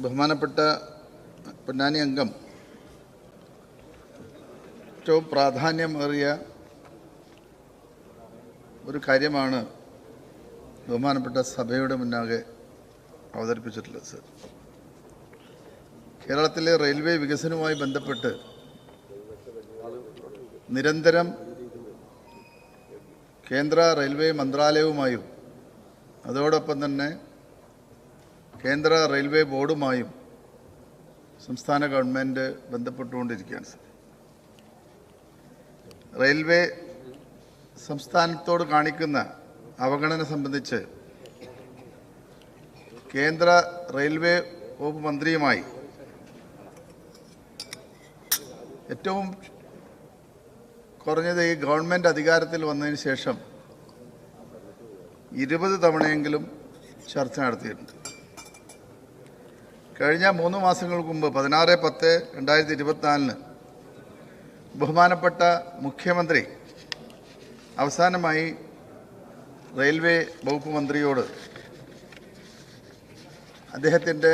ബഹുമാനപ്പെട്ട പൊന്നാനി അംഗം ഏറ്റവും പ്രാധാന്യമേറിയ ഒരു കാര്യമാണ് ബഹുമാനപ്പെട്ട സഭയുടെ മുന്നാകെ അവതരിപ്പിച്ചിട്ടുള്ളത് സർ. കേരളത്തിലെ റെയിൽവേ വികസനവുമായി ബന്ധപ്പെട്ട് നിരന്തരം കേന്ദ്ര റെയിൽവേ മന്ത്രാലയവുമായും അതോടൊപ്പം തന്നെ കേന്ദ്ര റെയിൽവേ ബോർഡുമായും സംസ്ഥാന ഗവൺമെന്റ് ബന്ധപ്പെട്ടുകൊണ്ടിരിക്കുകയാണ് സർ. റെയിൽവേ സംസ്ഥാനത്തോട് കാണിക്കുന്ന അവഗണന സംബന്ധിച്ച് കേന്ദ്ര റെയിൽവേ വകുപ്പ് മന്ത്രിയുമായി ഏറ്റവും കുറഞ്ഞത് ഈ ഗവൺമെന്റ് അധികാരത്തിൽ വന്നതിന് ശേഷം ഇരുപത് തവണയെങ്കിലും ചർച്ച നടത്തിയിട്ടുണ്ട്. കഴിഞ്ഞ മൂന്ന് മാസങ്ങൾക്ക് മുമ്പ് പതിനാറ് പത്ത് രണ്ടായിരത്തി ഇരുപത്തിനാലിന് ബഹുമാനപ്പെട്ട മുഖ്യമന്ത്രി അവസാനമായി റെയിൽവേ വകുപ്പ് മന്ത്രിയോട് അദ്ദേഹത്തിന്റെ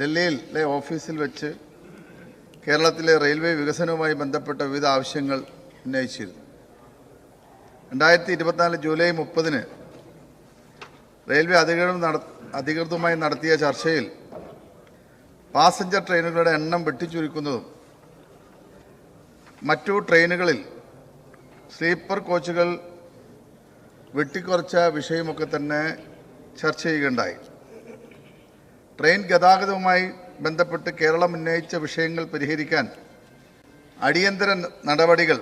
ഡൽഹിയിലെ ഓഫീസിൽ വെച്ച് കേരളത്തിലെ റെയിൽവേ വികസനവുമായി ബന്ധപ്പെട്ട വിവിധ ആവശ്യങ്ങൾ ഉന്നയിച്ചിരുന്നു. രണ്ടായിരത്തി ഇരുപത്തിനാല് ജൂലൈ മുപ്പതിന് റെയിൽവേ അധികൃതം നട അധികൃതരുമായി നടത്തിയ ചർച്ചയിൽ പാസഞ്ചർ ട്രെയിനുകളുടെ എണ്ണം വെട്ടിച്ചുരുക്കുന്നതും മറ്റു ട്രെയിനുകളിൽ സ്ലീപ്പർ കോച്ചുകൾ വെട്ടിക്കുറച്ച വിഷയമൊക്കെ തന്നെ ചർച്ച ചെയ്യുകയുണ്ടായി. ട്രെയിൻ ഗതാഗതവുമായി ബന്ധപ്പെട്ട് കേരളം ഉന്നയിച്ച വിഷയങ്ങൾ പരിഹരിക്കാൻ അടിയന്തര നടപടികൾ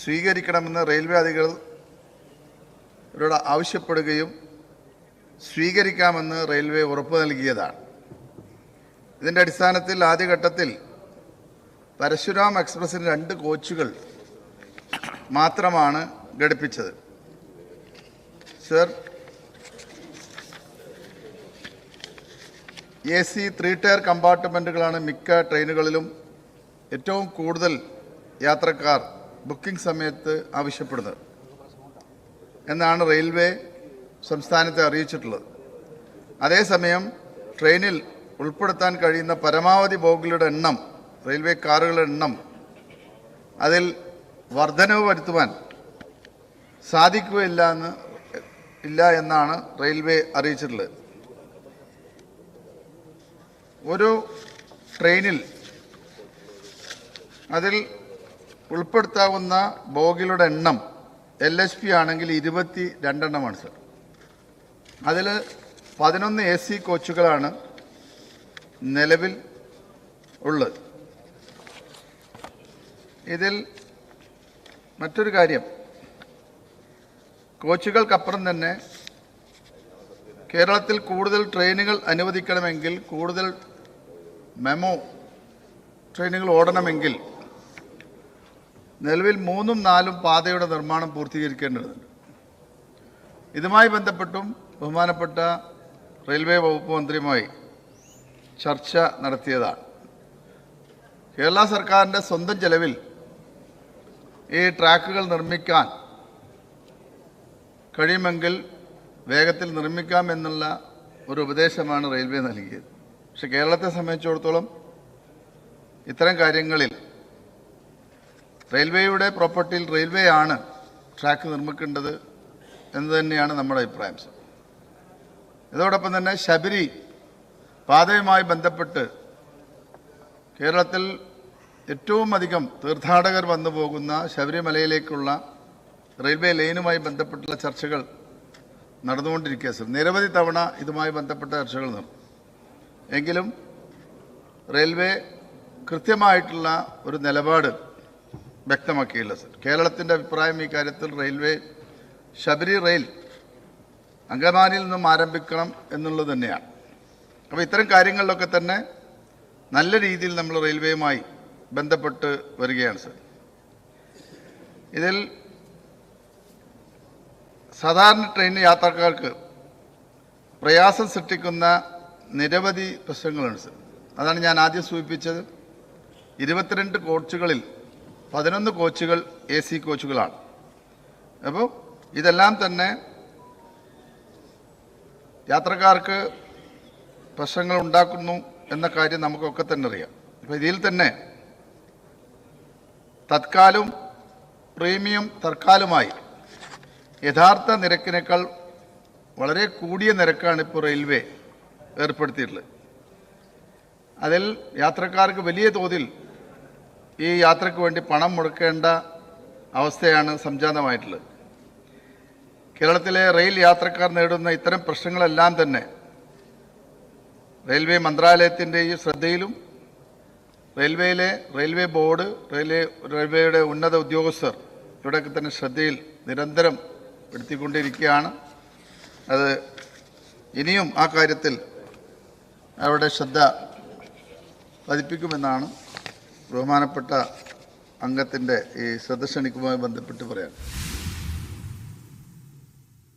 സ്വീകരിക്കണമെന്ന് റെയിൽവേ അധികൃതരോട് ആവശ്യപ്പെടുകയും സ്വീകരിക്കാമെന്ന് റെയിൽവേ ഉറപ്പ് നൽകിയതാണ്. ഇതിന്റെ അടിസ്ഥാനത്തിൽ ആദ്യഘട്ടത്തിൽ പരശുരാം എക്സ്പ്രസിന് രണ്ട് കോച്ചുകൾ മാത്രമാണ് ഘടിപ്പിച്ചത്. Sir A C three tier കമ്പാർട്ട്മെന്റുകളാണ് മിക്ക ട്രെയിനുകളിലും ഏറ്റവും കൂടുതൽ യാത്രക്കാർ ബുക്കിംഗ് സമയത്ത് ആവശ്യപ്പെടുന്നത് എന്നാണ് റെയിൽവേ സംസ്ഥാനത്തെ അറിയിച്ചിട്ടുള്ളത്. അതേസമയം ട്രെയിനിൽ ഉൾപ്പെടുത്താൻ കഴിയുന്ന പരമാവധി ബോഗികളുടെ എണ്ണം റെയിൽവേ കാറുകളുടെ എണ്ണം അതിൽ വർധനവ് വരുത്തുവാൻ സാധിക്കുകയില്ല എന്ന് ഇല്ല എന്നാണ് റെയിൽവേ അറിയിച്ചിട്ടുള്ളത്. ഒരു ട്രെയിനിൽ അതിൽ ഉൾപ്പെടുത്താവുന്ന ബോഗികളുടെ എണ്ണം എൽ എച്ച് പി ആണെങ്കിൽ ഇരുപത്തി രണ്ടെണ്ണമാണ് സർ. അതിൽ പതിനൊന്ന് എ സി കോച്ചുകളാണ് നിലവിൽ ഉള്ളത്. ഇതിൽ മറ്റൊരു കാര്യം. കോച്ചുകൾക്കപ്പുറം തന്നെ കേരളത്തിൽ കൂടുതൽ ട്രെയിനുകൾ അനുവദിക്കണമെങ്കിൽ കൂടുതൽ മെമോ ട്രെയിനുകൾ ഓടണമെങ്കിൽ നിലവിൽ മൂന്നും നാലും പാതയുടെ നിർമ്മാണം പൂർത്തീകരിക്കേണ്ടതുണ്ട്. ഇതുമായി ബന്ധപ്പെട്ടും ബഹുമാനപ്പെട്ട റെയിൽവേ വകുപ്പ് മന്ത്രിയുമായി ചർച്ച നടത്തിയതാണ്. കേരള സർക്കാരിന്റെ സ്വന്തം ചെലവിൽ ഈ ട്രാക്കുകൾ നിർമ്മിക്കാൻ കഴിയുമെങ്കിൽ വേഗത്തിൽ നിർമ്മിക്കാം എന്നുള്ള ഒരു ഉപദേശമാണ് റെയിൽവേ നൽകിയത്. പക്ഷെ കേരളത്തെ സംബന്ധിച്ചിടത്തോളം ഇത്തരം കാര്യങ്ങളിൽ റെയിൽവേയുടെ പ്രോപ്പർട്ടിയിൽ റെയിൽവേ ആണ് ട്രാക്ക് നിർമ്മിക്കേണ്ടത് എന്ന് തന്നെയാണ് നമ്മുടെ അഭിപ്രായം സർ. ഇതോടൊപ്പം തന്നെ ശബരി പാതയുമായി ബന്ധപ്പെട്ട് കേരളത്തിൽ ഏറ്റവും അധികം തീർത്ഥാടകർ വന്നു പോകുന്ന ശബരിമലയിലേക്കുള്ള റെയിൽവേ ലൈനുമായി ബന്ധപ്പെട്ടുള്ള ചർച്ചകൾ നടന്നുകൊണ്ടിരിക്കുക സർ. നിരവധി തവണ ഇതുമായി ബന്ധപ്പെട്ട ചർച്ചകൾ നടന്നു. എങ്കിലും റെയിൽവേ കൃത്യമായിട്ടുള്ള ഒരു നിലപാട് വ്യക്തമാക്കിയില്ല സർ. കേരളത്തിന്റെ അഭിപ്രായം ഈ കാര്യത്തിൽ റെയിൽവേ ശബരി റെയിൽ അങ്കമാലിയിൽ നിന്നും ആരംഭിക്കണം എന്നുള്ളത് തന്നെയാണ്. അപ്പോൾ ഇത്തരം കാര്യങ്ങളിലൊക്കെ തന്നെ നല്ല രീതിയിൽ നമ്മൾ റെയിൽവേയുമായി ബന്ധപ്പെട്ട് വരികയാണ് സർ. ഇതിൽ സാധാരണ ട്രെയിൻ യാത്രക്കാർക്ക് പ്രയാസം സൃഷ്ടിക്കുന്ന നിരവധി പ്രശ്നങ്ങളുണ്ട് സർ. അതാണ് ഞാൻ ആദ്യം സൂചിപ്പിച്ചത്. ഇരുപത്തിരണ്ട് കോച്ചുകളിൽ പതിനൊന്ന് കോച്ചുകൾ എ സി കോച്ചുകളാണ്. അപ്പോൾ ഇതെല്ലാം തന്നെ യാത്രക്കാർക്ക് പ്രശ്നങ്ങൾ ഉണ്ടാക്കുന്നു എന്ന കാര്യം നമുക്കൊക്കെ തന്നെ അറിയാം. അപ്പോൾ ഇതിൽ തന്നെ തത്കാലും പ്രീമിയം തൽക്കാലുമായി യഥാർത്ഥ നിരക്കിനേക്കാൾ വളരെ കൂടിയ നിരക്കാണ് ഇപ്പോൾ റെയിൽവേ ഏർപ്പെടുത്തിയിട്ടുള്ളത്. അതിൽ യാത്രക്കാർക്ക് വലിയ തോതിൽ ഈ യാത്രയ്ക്ക് വേണ്ടി പണം മുടക്കേണ്ട അവസ്ഥയാണ് സംജാതമായിട്ടുള്ളത്. കേരളത്തിലെ റെയിൽ യാത്രക്കാർ നേടുന്ന ഇത്തരം പ്രശ്നങ്ങളെല്ലാം തന്നെ റെയിൽവേ മന്ത്രാലയത്തിന്റെയും ശ്രദ്ധയിലും റെയിൽവേയിലെ റെയിൽവേ ബോർഡ് റെയിൽവേ റെയിൽവേയുടെ ഉന്നത ഉദ്യോഗസ്ഥർ ഇവിടെയൊക്കെ തന്നെ ശ്രദ്ധയിൽ നിരന്തരം എടുത്തിക്കൊണ്ടിരിക്കുകയാണ്. അത് ഇനിയും ആ കാര്യത്തിൽ അവരുടെ ശ്രദ്ധ പതിപ്പിക്കുമെന്നാണ് ബഹുമാനപ്പെട്ട അംഗത്തിന്റെ ഈ ശ്രദ്ധ ക്ഷണിക്കുമായി ബന്ധപ്പെട്ട് പറയാൻ